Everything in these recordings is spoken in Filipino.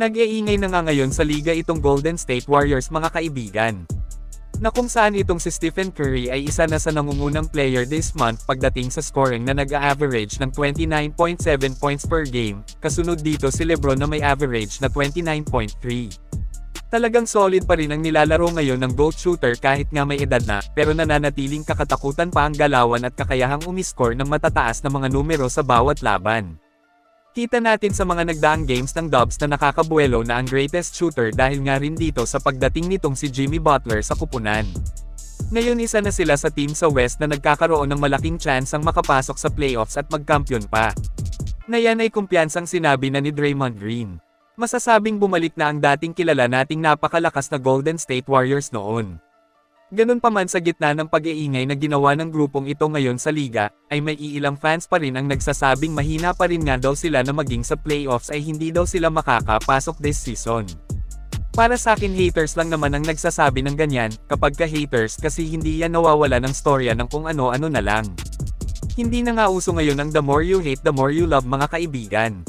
Nag-iingay na nga ngayon sa liga itong Golden State Warriors mga kaibigan. Na kung saan itong si Stephen Curry ay isa na sa nangungunang player this month pagdating sa scoring na nag-average ng 29.7 points per game, kasunod dito si Lebron na may average na 29.3. Talagang solid pa rin ang nilalaro ngayon ng goal shooter kahit nga may edad na, pero nananatiling kakatakutan pa ang galawan at kakayahang umiscore ng matataas na mga numero sa bawat laban. Kita natin sa mga nagdaang games ng Dubs na nakakabuelo na ang greatest shooter dahil nga rin dito sa pagdating nitong si Jimmy Butler sa kupunan. Ngayon isa na sila sa team sa West na nagkakaroon ng malaking chance ang makapasok sa playoffs at magkampiyon pa. Na ay kumpiyansang sinabi na ni Draymond Green. Masasabing bumalik na ang dating kilala nating napakalakas na Golden State Warriors noon. Ganun pa man sa gitna ng pag-iingay na ginawa ng grupong ito ngayon sa liga, ay may iilang fans pa rin ang nagsasabing mahina pa rin nga daw sila na maging sa playoffs ay hindi daw sila makakapasok this season. Para sa akin haters lang naman ang nagsasabi ng ganyan, kapag ka haters kasi hindi yan nawawala ng storya ng kung ano-ano na lang. Hindi na nga uso ngayon ang the more you hate the more you love mga kaibigan.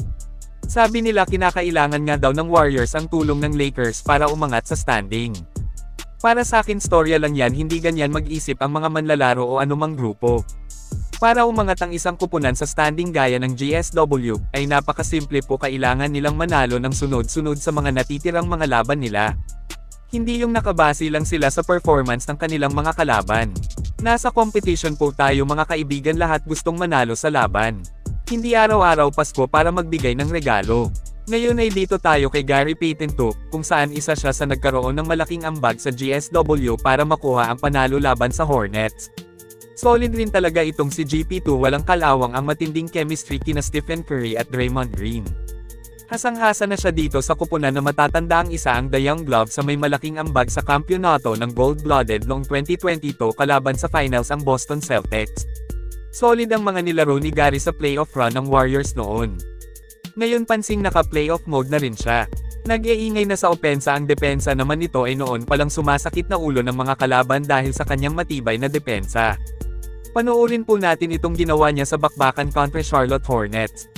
Sabi nila kinakailangan nga daw ng Warriors ang tulong ng Lakers para umangat sa standing. Para sa akin storya lang yan hindi ganyan mag-isip ang mga manlalaro o anumang grupo. Para umangat ang isang kupunan sa standing gaya ng GSW, ay napakasimple po kailangan nilang manalo ng sunod-sunod sa mga natitirang mga laban nila. Hindi yung nakabase lang sila sa performance ng kanilang mga kalaban. Nasa competition po tayo mga kaibigan lahat gustong manalo sa laban. Hindi araw-araw Pasko para magbigay ng regalo. Ngayon ay dito tayo kay Gary Payton 2, kung saan isa siya sa nagkaroon ng malaking ambag sa GSW para makuha ang panalo laban sa Hornets. Solid rin talaga itong si GP2 walang kalawang ang matinding chemistry kina Stephen Curry at Draymond Green. Hasang-hasa na siya dito sa kupunan na matatanda ang isa ang The Young Glove sa may malaking ambag sa kampyonato ng gold-blooded noong 2022 kalaban sa finals ang Boston Celtics. Solid ang mga nilaro ni Gary sa playoff run ng Warriors noon. Ngayon pansing naka-playoff mode na rin siya. Nag-iingay na sa opensa ang depensa naman nito ay noon palang sumasakit na ulo ng mga kalaban dahil sa kanyang matibay na depensa. Panoorin po natin itong ginawa niya sa bakbakan kontra Charlotte Hornets.